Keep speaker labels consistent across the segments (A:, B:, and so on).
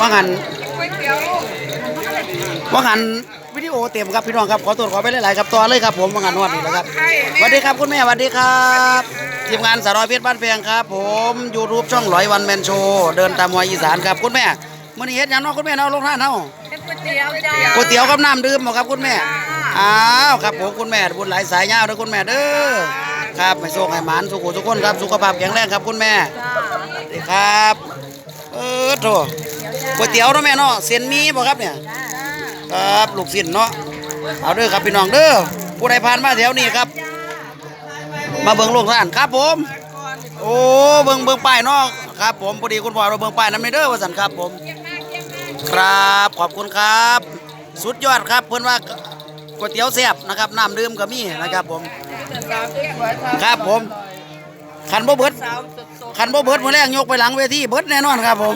A: ว่างันว่างันวิดีโอเต็มครับพี่น้องครับขอตรวจขอไปหลายๆครับต่อเลยครับผมว่างันนวดนี่แหละครับสวัสดีครับคุณแม่สวัสดีครับทีมงานสารอยเพชรบ้านแพงครับ ผมยูทูบช่องร้อยวันแมนโชว์เดินตามวายอีสานครับคุณแม่มื้อนี้เฮ็ดหยังเนาะคุณแม่เนาะลงท่านเนาะ
B: เป็นก๋วยเตี๋ยวจ้า
A: ก๋วยเตี๋ยวกับน้ำดื่มบ่ครับคุณแม่อ้าวครับผมคุณแม่บุญหลายสายยาวเด้อคุณแม่เด้อครับให้โชคให้หมานสุขทุกคนครับสุขภาพแข็งแรงครับคุณแม่
B: จ้า
A: สวัสดีครับ เออโถ ก๋วยเตี๋ยวเนาะแม่เนาะเส้นมีบ่ครับเนี่ยครับลูกศิษย์เนาะเอาเด้อครับพี่น้องเด้อผู้ใดผ่านมาแถวนี้ครับ มาเบิ่งโรงทานครับผม โอ้เบิ่งเบิ่งป้ายเนาะครับ ผมพอดีคุณพ่อเราเบิ่งป้ายนำในเด้อว่าซั่นครับผม ครับขอบคุณครับ สุดยอดครับเพิ่อนว่าก๋วยเตี๋ยวแซ่บนะครับน้ำดื่มก็มีนะครับผม ครับผมคันบ่เบิดคันบ่เบิดมื้อแรกยกไปหลังเวทีเบิดแน่นอนครับผม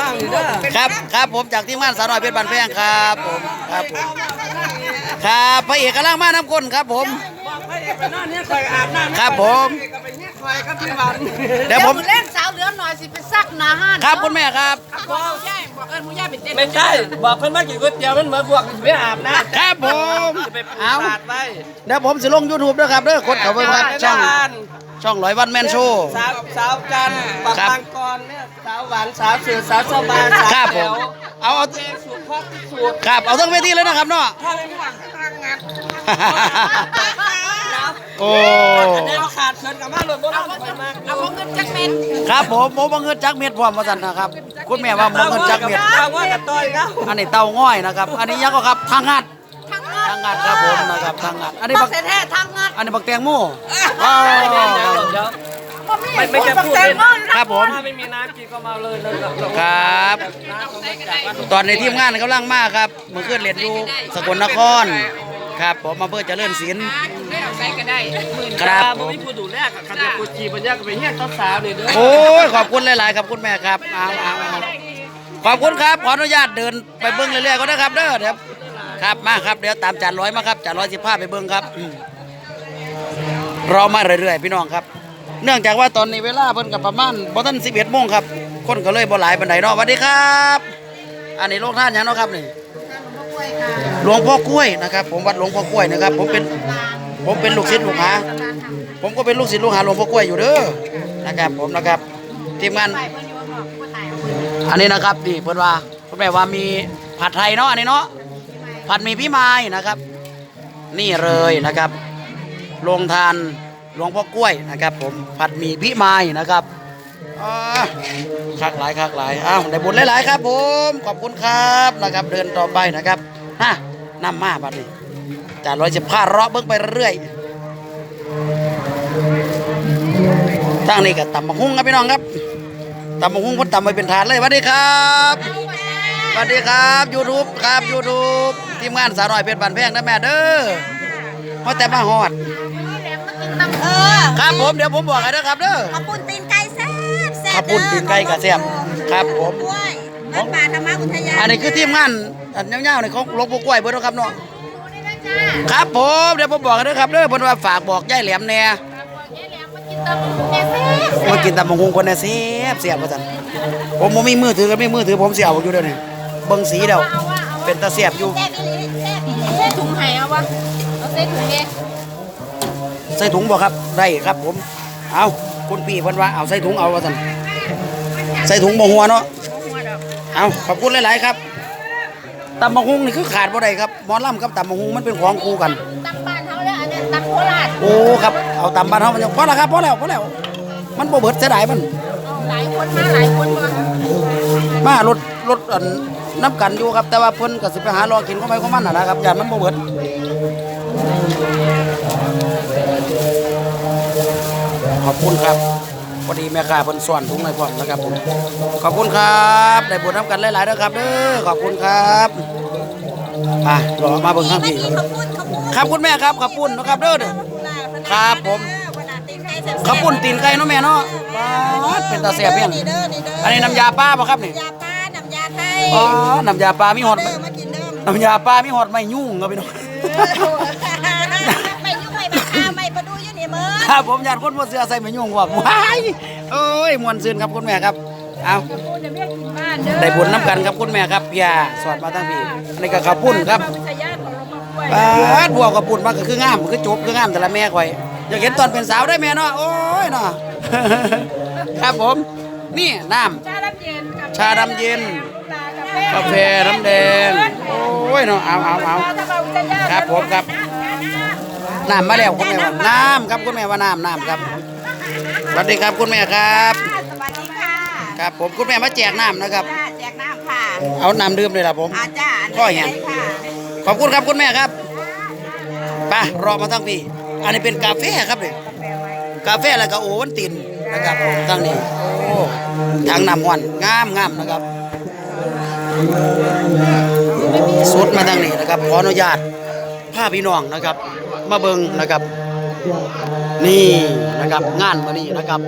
B: บ้างอยู่เด้อ
A: ครับครับผมจากทีมงานสาวน้อยเพชรบานแพงครับผมครับผมครับพระเอกกำลังมาน้ำก้นครับผม
B: บอกให้ไปนอนเนี่ยคอยอาบน้ำ
A: ครับผม
B: ก็ไปเนี่ยคอยครับพี่วัน
A: เดี๋ยวผม
C: เล่นสาวเหลือหน่อยสิไปซักหนาห้าน
A: ครับคุณแม่ครับ
C: บอกย่ายบอกเอิญมูย่ายเป็นเต้น
B: ไม่ใช่บอกเพิ่นมากินก๋วยเตี๋ยวมันเหมือนพวกไม่อาบน้ำ
A: ครับผม
B: จะไปปู
A: เอา
B: สาดไว้
A: เดี๋ยวผมสิลง YouTube ด้วยครับเด้อกดเข้าไปครับช่อง ช่องร้อยวันแมนโชว์
B: สาวสาวจันทร์ปัก
A: ครับ
B: บางกรเนี่ยสาวหวานสาวเสือสาวสบายสาว
A: ครับผ
B: แจ๋
A: ม
B: ว
A: เอาเอา
B: เพลงสุดพอดที่สุด
A: ครับเอาทั้งเวทีเลยนะครับเนาะ
B: ถ้าไม่มีหวังทางงาน
A: โอ้
B: อันนี้ขาดเชิญกับมาเลยบ่ต้องไปมาก
C: เอาเงินจักเม็ด
A: ครับผมผมบ่เงินจักเม็ดพร้อมว่าซั่นนะครับ คุณแม่ว่าบ่เงินจักเม็ด
B: ตาว่ากับต้อยครับ
A: อันนี้เต้าง้อยนะครับ อันนี้ยังก็ครับทางงัด
C: ทั้งงาน
A: ทางงัดครับผมนะครับทางงัดอันนี้
C: บั
A: บั
C: ก
A: ก
C: แท้ๆทั้งงาน
A: อันนี้บักแตงโมอ๋อ
B: เดี๋ยวเดี๋ยว
C: บ่มี
B: ไม่ไม่จะพูด
C: แต
B: เล่
C: ง
B: น
C: โม
A: ครับผม
B: ถ้าไม่มีน้ำกินก็มาเลยนะครับ
A: ครับ
B: น้ำผมมาจากวัด
A: ตอนในทีมงานกำลังมาครับเมื่อคืนเรียนอยู่สกลนคร ครับผมมาเพื่อเจริญศิลป์
C: ใส่ก็ได้หมื่น
A: ครับ
B: ผมมีผู้ดูแลกับคันกูจีบัญญัติไปเฮียนสาวๆนี่เด้อ
A: โอ้ยขอบคุณหลายๆครับคุณแม่ครับเอาเอาเอาขอบคุณครับขออนุญาตเดินไปเบิ้งเรื่อยๆก็ได้ครับเด้อเดี๋ยว ครับมาครับเดี๋ยวตามจานร้อยมาครับจานร้อยสิบห้าไปเบิ้งครับอืมรอมาเรื่อยๆพี่น้องครับ เนื่องจากว่าตอนนี้เวลาเพิ่นกับประมาณบ่ทันสิบเอ็ดโมงครับ คนก็เลยบ่หลายปานใดเนาะสวัสดีครับ อันนี้โรงท่านยังเนาะครับนี่หลวงพ่อกล้วยนะครับ ผมวัดหลวงพ่อกล้วยนะครับ ผมเป็นผมเป็นลูกศิษย์ลูกหาผมก็เป็นลูกศิษย์ลูกหาหลวงพ่อกล้วยอยู่เด้อนะครับ ผมนะครับทีมงานอันนี้นะครับนี่เพิ่นว่าเพิ่นแปลว่ามีผัดไทยเนาะอันนี้เนาะ ผัดหมี่พี่ไม้นะครับ นี่เลยนะครับโรงทานหลวงพ่อกล้วยนะครับ ผมผัดหมี่พี่ไม้นะครับอ่าคักหลายคักหลายอ้าวได้บุญหลายๆครับ ผมขอบคุณครับนะครับ เดินต่อไปนะครับฮะน้ำมาบัดนี้จานร้อยสิบห้าราะเบิ้งไปเรื่อยทางนี้ก็ตำบักหุ่งครับพี่น้องครับตำบักหุ่งพ่นตำไปเป็นถาดเลยสวัสดีครับสวัสดีครับยูทูบครับยูทูบ ทีมงานสาวน้อยเพชรบานแพงนะแม่เด้อเพราะแต่มาฮอด
C: เออ
A: ครับผมเดี๋ยวผมบอกให้เด้อครับเด้อ
C: ขอบคุณตีนไก่แซ่บแซ่บ
A: ขับปุ่นตีนไก่กระเสียบครับผม
C: ด้วยวัดป่าธรรมอุทยาน
A: อันนี้คือทีมงานอันยาวๆนี่ของหลวงปู่กล้วยเบิ่นเนาะครับเนาะครับผมเดี๋ยวผมบอกให้เด้อครับเด้อเพิ่นว่าฝากบอกยายแหลมแหน่มากินตำบักหุ่งคนน่ะแซ่บเสียบว่าซั่นผมบ่มีมือถือก็มีมือถือผมสิเอาอยู่เดี๋ยวนี้เบิ่งสีเดียว เป็นตาเสียบอยู่
C: แซ่บอีหลีแซ่บอีหลีใส่ถุงไห้เอาวะเอาใส่ถุงเด้
A: ใส่ถุงบ่ครับได้ครับผม เอาคุณพี่เพิ่นว่าเอาใส่ถุงเอาว่าซั่นใส่ถุงบ่หัวเนาะเอาขอบคุณหลายๆครับตำบักหุ่งนี่คือขาดบ่ได้ครับหมอลำกับตำบักหุ่งมันเป็นของคู่กัน
C: ตักบ้านเฮาแล้วอันนี้ตักโคราช
A: โอ้ครับเอาตำบ้านเฮามันยังพอแล้วครับพอแล้วพอแล้ว มันบ่เบิดเสียดายมัน
C: เอาหลายคนมาหลายคนมามา
A: รถรถอันนับกันอยู่ครับ แต่ว่าเพิ่นก็สิไปหารอกินของไปของมันน่ะนะครับอย่ามันบ่เบิดขอบคุณครับพอดีแม่ค้าเพิ่นสอนถุงให้พร้อมนะครับผมขอบคุณครับได้บุญนํกันหลายๆเด้อครับเด้อขอบคุณครับอะรอมาเบิ่งข้างพี่
C: ขอบคุณขอบคุณ
A: ครับคุณแม่ครับขอบคุณนะครับเด้อเด้อครับผมข้าวปุ้นตีนไก่เนาะแม่เนาะป๊าดเป็นตาเสียบเพียง
C: นี่เด้อนี่เด้อ
A: อันนี้น้ำยาปลาป่ะครับนี่ อ๋อน้ำยาปลามีหอด
C: เด้อมากินเด้อ
A: น้ำยาปลามีหอดไม่ยุ่งครับพี่น้อง
C: ไม่ยุ่งไม่บักาไม่ประดูอยู่นี่เมื่อ
A: ครับผมญาติคนบ่เสือใส่ไม่ยุ่งว่าว้ายเอ้ยมวนซื่นครับคุณแม่ครับเอา
C: พูดจะเรียกกินบ้านเด้อ
A: ได้บุญน้ำกันครับคุณแม่ครับพี่ยาสอนมาตั้งพี่อันนี้ก็ข้าวปุ้นครับ
C: วิทยาของเรามาป่วย
A: ปาดบัวข้าวปุ้นมันก็คืองามคือจบคืองามแต่ละแม่ข่อยอยากเห็นตอนเป็นสาวได้แม่เนาะโอ้ยเนาะครับผม นี่น้ำ
C: ชาดำเย็นกับ
A: ชาดำเย็น
C: กาแฟ
A: กาแฟน้ำแดง โอ้ยเนาะเอาเอาเอา
C: ถ้าเราวิทยา
A: ครับผมครับน้ำมาแล้วคุณแม่ว่าน้ำครับคุณแม่ว่าน้ำน้ำครับสวัสดีครับคุณแม่ครับ
D: สวัสดีค่ะ
A: ครับผมคุณแม่มาแจกน้ำนะครับ
D: จ้าแจกน้ำค่ะ
A: เอาน้ำดื่มเลยล่ะผม
D: อาจ้าอัน
A: ข้อแห้ง
D: นี้ค่ะ
A: ขอบคุณครับคุณแม่ครับไปรอมาทั้งพี่อันนี้เป็นกาแฟครับเลยกาแฟแล้วก็โอวันตินนะครับผมทั้งนี้โอ้ทางน้ำหวานงามงามนะครับ สุดมาทางนี้นะครับขออนุญาตพาพี่น้องนะครับ มาเบิงนะครับ นี่นะครับงานมานี่นะครับ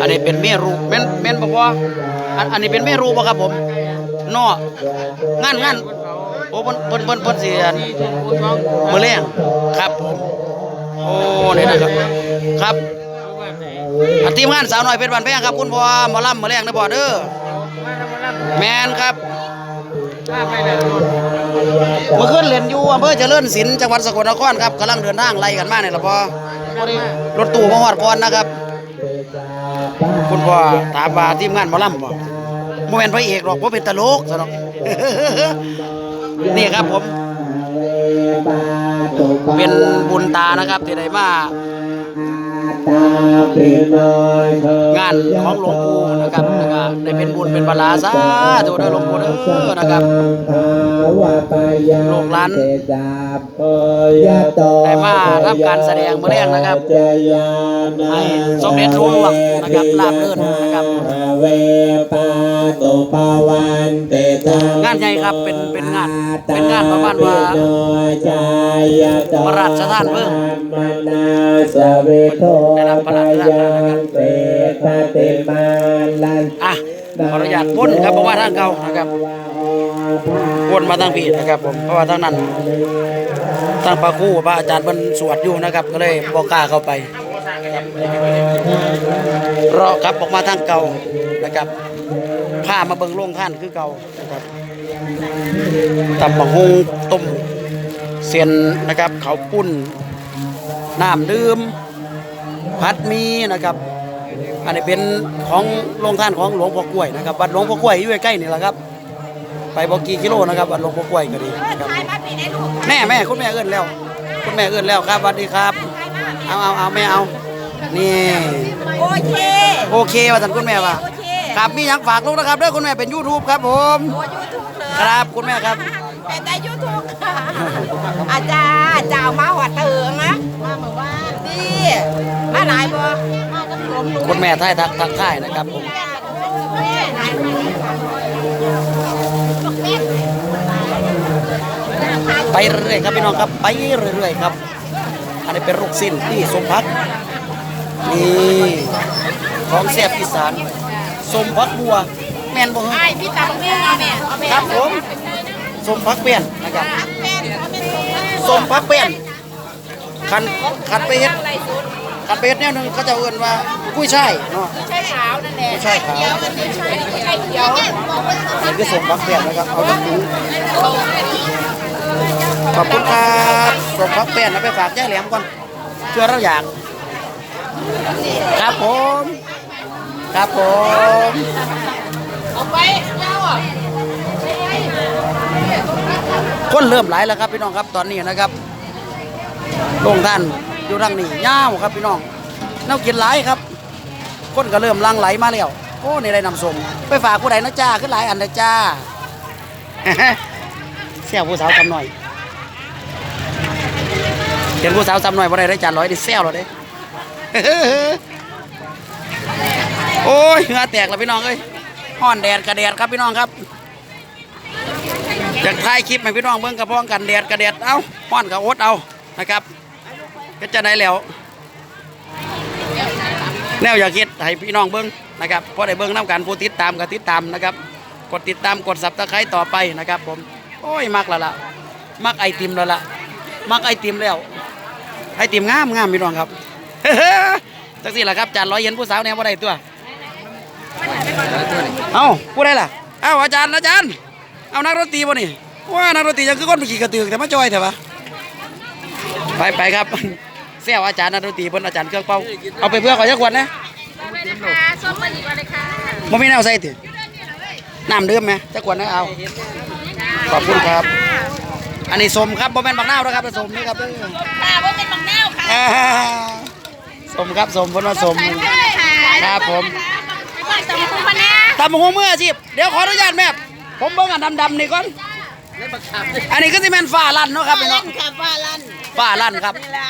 A: อันนี้เป็นเมรูเม่นเม่นบอกว่าอันอันนี้เป็นเมรูป่ะครับผมนองานงานโอ้เพิ่นเพิ่นเพิ่นเพิ่นสิอันมื้อแรงครับผมโอ้นี่นะครับครับทีมงานสาวน้อยเพชรบ้านแพงครับ คุณพ่อหมอลำมื้อแรงนะบ่เด้อ แมนครับเมื่อคืนเล่นอยู่อำเภอเจริญศิลป์จังหวัดสกลนครครับกำลังเดินทางไล่กันมาเนี่ยละพ่อรถตู้มาฮอดก่อนนะครับ คุณพ่อถามว่าทีมงานหมอลำบ่โมเมนพระเอกหรอกว่าเป็นตลกซะหรอกนี่ครับผม เป็นบุญตานะครับที่ได้มา งานของหลวงปู่นะครับแล้วก็ได้เป็นบุญเป็นบาลาสาธุเด้อหลวงปู่เด้อนะครับลูกหลานได้มาทำการแสดงมื้อแรกนะครับให้สมเด็จหลวงนะครับลาบลื่นนะครับ
E: เวปาโตปาวันเตตัง
A: งานใหญ่ครับเป็นเป็นงานเป็นงานประมาณว่าพระราชทานเพลิง
E: มนาสเวโท
A: ได้รับพระราชทานนะครับ
E: เตตาเตมาลัน
A: อะขออนุญาตพ้นครับเพราะว่าทางเก่านะครับพ้นมาทางผิดนะครับผมเพราะว่าทางนั้นทางพระครูพระอาจารย์มันสวดอยู่นะครับ ก็เลยบอกกล้าเข้าไปรอครับออกมาทางเก่านะครับพามาเบิ่งโรงท่านคือเก่านะครับตับมะฮงต้มเสียนนะครับ เขาปุ้นน้ำดื่ม พัดหมีนะครับ อันนี้เป็นของโรงท่านของหลวงพ่อกล้วยนะครับวัดหลวงพ่อกล้วยอยู่ใกล้ๆนี่แหละครับ ไปบอกกี่กิโลนะครับวัดหลวงพ่อกล้วยก็ดีนะครับ
D: ใครมาปีได้ลูก
A: แม่แม่คุณแม่เอื้อนแล้ว คุณแม่เอื้อนแล้วครับสวัสดีครับ เอาเอาเอาแม่เอา นี่
D: โอเค
A: โอเคว่าท่านคุณแม่ว่า
D: โอเค
A: ครับมีหยังฝากลูกนะครับเด้อคุณแม่เป็น YouTube ครับผม
D: โอ้ยูทูบเลย
A: ครับคุณแม่ครับ
D: เป็นได้ยูทูบค่ะ อาจารย์เจ้ามาหัวเติงนะมาเมื่อวานดีมาหลายบ่มากับกลมลุง
A: คุณแม่ท่ายทักทักทายนะครับผม
D: หลายคน
A: ไปเรื่อยๆครับพี่น้องครับไปเรื่อยๆครับ อันนี้เป็นลูกสิ้นที่สมพักนี่ของแซ่บอีสานสมพักบัว แม่นบ่ฮะ
D: ไอ้พี่ตาบังเน่เอาแม่เอาแม่
A: ครับผม สมพักเปลี่ยนนะครับ
D: แม่เอาแม่
A: สมพักเปลี่ยนคันคันไปเฮ็ดคันไปเฮ็ดแนวหนึงเขาจะเอิ้นว่ากุ้ยช่ายเนาะ
D: ใช่ขาวนั่นแหละ
A: กุ้ยช่ายขาว
D: เขียวมันไม่ใช่ไม่ใช่เขียว
A: นี่คือสมพักเปลี่ยนนะครับเอาจากถุงขอบคุณครับสมพักเปลี่ยนเอาไปฝากยายแหลมก่อนเพื่อเราอยาก ครับผม ครับผม
D: เอาไปเจ้าอะ
A: คนเริ่มไหลแล้วครับพี่น้องครับตอนนี้นะครับโรงท่านอยู่ทางนี้ย่าวครับพี่น้องแน้ากินไหลครับ คนก็เริ่มลังไหลมาแล้วโอ้ในได้นำส่งไปฝากผู้ใดนะจ้าขึ้นหลายอันนะจ้าเสี่ยวผู้สาวทำหน่อยเห็นผู้สาวทำหน่อยบ่ได้ได้จานร้อยด้เสี่ยวเราเด้โอ้ยเหงื่อแตกแล้วพี่น้องเอ้ยห้อนแดดกระแดดครับพี่น้องครับ อยากถ่ายคลิปให้พี่น้องเบิ่งกระพ้องกันแดดกระแดดเอ้าป้อนกับอดเอานะครับก็จะได้แล้ว แนวอยากคิดให้พี่น้องเบิ่งนะครับเพอได้เบิ่งน้ำกันผู้ติดตามก็ติดตามนะครับ กดติดตามกดสับตะไคร้ต่อไปนะครับ ผมโอ้ยมักแล้วล่ะมักไอติมแล้วล่ะมักไอติมแล้วไอติมงามงามพี่น้องครับจังสิล่ะครับจานร้อยเย็นผู้สาวแนวบ่าได้ตัวเอาผู้ใดล่ะเอ้าอาจารย์อาจารย์ เอานักดนตรีบ่นี่ว่านักดนตรียังคือคนไปขี่กระตือกแต่มาจอยเถอะวะไปไปครับเสี่ยวอาจารย์นักดนตรีเพิ่นอาจารย์เครื่องเป่าเอาไปเพื่อขอจักขวดนะ
C: ไปนะคะส้มมาดีกว่าเลยค่ะ
A: บ่มีแนวใส่ติน้ำดื่มไหมจักขวดนะเอาขอบคุณครับ อันนี้สมครับบ่แม่นบักนาวนะครับแต่สมนี่ครับเด้อ
C: ค่ะว่าเป็นบังแนวค่ะ
A: อ่าสมครับสมเพิ่นว่าสมครับผม
C: ไปตำคุณพะแน่
A: ตำบักหัวมืออาชีพเดี๋ยวขออนุญาตแม่ ผมเบิ่งอันดำๆนี่ก่อนอันนี้ก็สิแม่นฟ้าลั่นเนาะครับพี่น้อง
D: ค่ะฟ้าลั่น
A: ฟ้าลั่นครับ
D: นี่ละ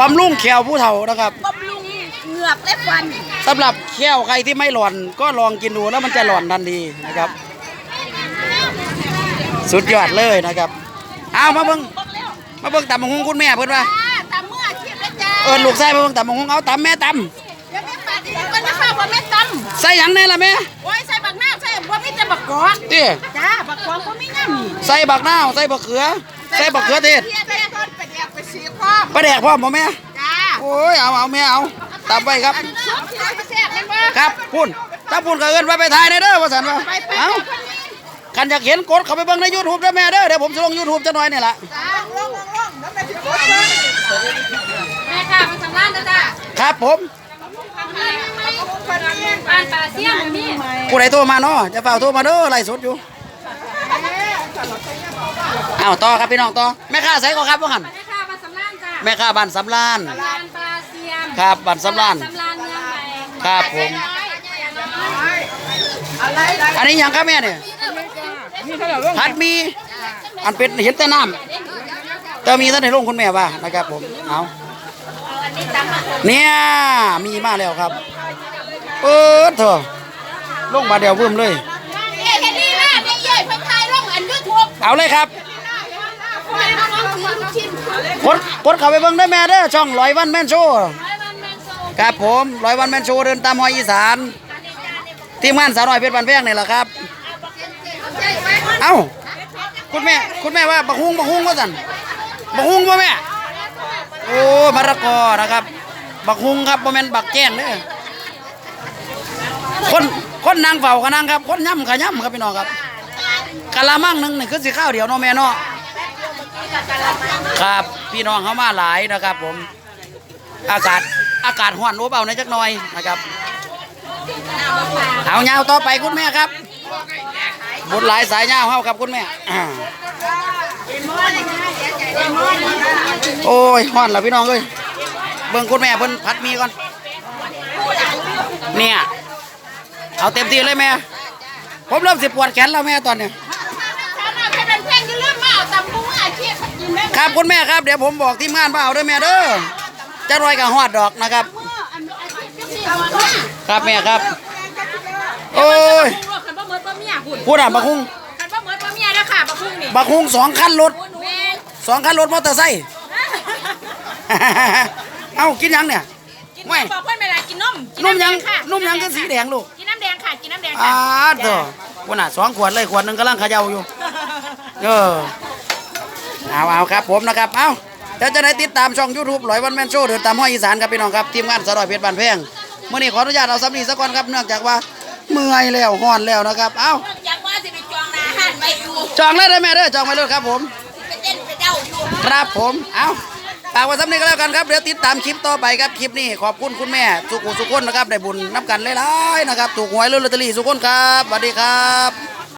A: บำรุงแขวผู้เฒ่านะครับ
D: บำรุงเหงือกและฟัน
A: สำหรับแขวใครที่ไม่หลอนก็ลองกินดูแล้วมันจะหลอนทันทีนะครับ สุดยอดเลยนะครับเอามาเบิ่งมาเบิ่งตำบักหุงคุณแม่เพิ่นว่า
D: ตามเมื่ออาชีพแล้วจ้า
A: เอิ้นลูกชายมาเบิ่งตำบักหุงเอาตำแม่ต
D: เดี๋ยวแม่ปาดอีกคนนะคะว่าแม่ตำ
A: ใส่หยังแน่ล่ะแม่
D: กกอก
A: ติ
D: จ้าบักกอกบ่มีน้ำนี่
A: ใส่บักนาวใส่บักเขือ ใส่บักเขือเทศ
D: ใส่ต้นไปแดกไปสีพร้อม
A: ปลาแดกพร้อมบ่แม่
D: จ้า
A: โอ้ยเอาเอาแม่เอาตามไปครับ
D: อันซุปที่เราไปแซ่บแม่นบ่
A: ครับพุ่นถ้าพุ่นก็เอิ้นว่าไปถ่ายในเด้อว่าซั่นว่า
D: ไปไป
A: เอ้า
D: คนนี้
A: คันอยากเห็นกดเข้าไปเบิ่งใน YouTube เด้อแม่เด้อเดี๋ยวผมสิลง YouTube จะหน่อยนี่ล่ะ
D: จ้าลงลงลงแล้วแม่สิกดเบิ่ง
C: แม่ค่ะมาสำรานจ้าจ้า
A: ครับผม
C: บ้านป่าเสี่ยงมี
A: ผู้ใดโทรมาเนาะจะเฝ้าโทรมาเด้อไลฟ์สดอยู่อ้าวต่อครับพี่น้องต่อแม่ค้าใส่ก็ครับว่าหั่น
C: แม่ค่ะมาสำรานจ้า
A: แม่ค้าบ้านสำราน
C: บ้านป่าเสี่ยง
A: ครับบ้านสำราน
C: สำรานเมืองใหม่
A: ครับผม อันนี้หยังครับแม่เนี่ยผัดหมี อันเป็นเห็นแต่น้ำแต่มีท่านในโรงคุณแม่ว่านะครับผม เอาเนี่ยมีมาแล้วครับ เปิดเถอะลงมาเดียวเพิ่มเลย
D: เอ้แค่นี้นะแม่เพิ่นถ่ายลงอัน YouTube
A: เอาเลยครับ
D: คนน้องถือลูก
A: ดกดเข้าไปเบิ่งได้แม่เด้อช่องร้อยวันแมนโชว์ครับผมร้อยวันแมนโชว์เดินตามหอยอีสานทีมงานสาวน้อยเพชรบันแพงนี่แหละครับ เอ้าคุณแม่คุณแม่ว่าบักฮุงบักฮุงว่าสั่นบักฮุงบ่แม่โอ้มะระกอนะครับ บักฮุงครับบ่แม่นบักแจ้งเด้อ คนคนนางเฝ้าก็นางครับคนย่ำก็ย่ำครับพี่น้องครับกะละมังหนึงนี่คือสิข้าวเดียวเนาะแม่เนาะครับพี่น้องเขามาหลายนะครับ ผม อากาศอากาศร้อนอบเอาในอยจักหน่อยนะครับ เอายาต่อไปคุณแม่ครับบุญหลายสายยาวเฮาครับคุณแม่โอ้ยฮ้อนแล้วพี่น้องเอ้ยเบิ่งคุณแม่เพิ่นพัดมีก่อนเนี่ย เอาเต็มที่เลยแม่ ผมเริ่มสิปวดแขนแล้วแม่ตอนเนี้ย
D: ถ้ามาแค่เป็นแพงจะเริ่มมาเอาตำพุงอาชีพกินได้
A: ครับคุณแม่ครับเดี๋ยวผมบอกทีมงานว่าเอาเด้วยแม่เด้อจะรอยกับฮอดดอกนะครับ ครับแม่ครับ โอ้ย
C: คันบ่เหมือนบ่เมียหุ่น
A: พูดอะบักฮุง
C: คันบ่เหมือนบ่เมียนะค่ะบักหุ่งนี่
A: บักฮุงสองคันรถ
C: แม่น
A: สองคันรถมอเตอร์ไซค์เอากินยังเนี่ย
C: กิน
A: ไม่
C: บอกเพิ่นเวลากินนมกิ
A: นุ่มยังำ
C: แดค่ะ
A: นุ่มยังก็สีแดงลูก
C: กินน้ำแด งค่ะ กินน้ำแดง
A: อ่า
C: ค่ะ
A: เถอะคนน่ะสองขวดเลยขวดหนึ่งกำลังเขย่าอยู่ เออเอาเอาครับผมนะครับ เอาเดี๋ยวจะได้ติดตามช่องยูทูบร้อยวันแมนโชว์เดินตามห้อยอีสานครับพี่น้องครับ ทีมงานสะดอยเพชรบานแพงเมื่อนี้ขออนุญาตเอาสำนีสักก่อนครับ เนื่องจากว่าเมื่อยแล้วห้อนแล้วนะครับ เอา
C: อยากว่าสิไปจองนาหันไปอยู่
A: จองเลยได้ไหมเด้อจองไปเลยครับผม
C: ไปเต้นไปเด้าอยู่
A: ครับผม เอา ฝากไว้สำนีก็แล้วกันครับเดี๋ยวติดตามคลิปต่อไปครับคลิปนี้ขอบคุณคุณแม่สุขุสุขคนนะครับได้บุญนับกันหลายๆนะครับถูกหวยลอตเตอรี่สุขคนครับสวัสดีครับ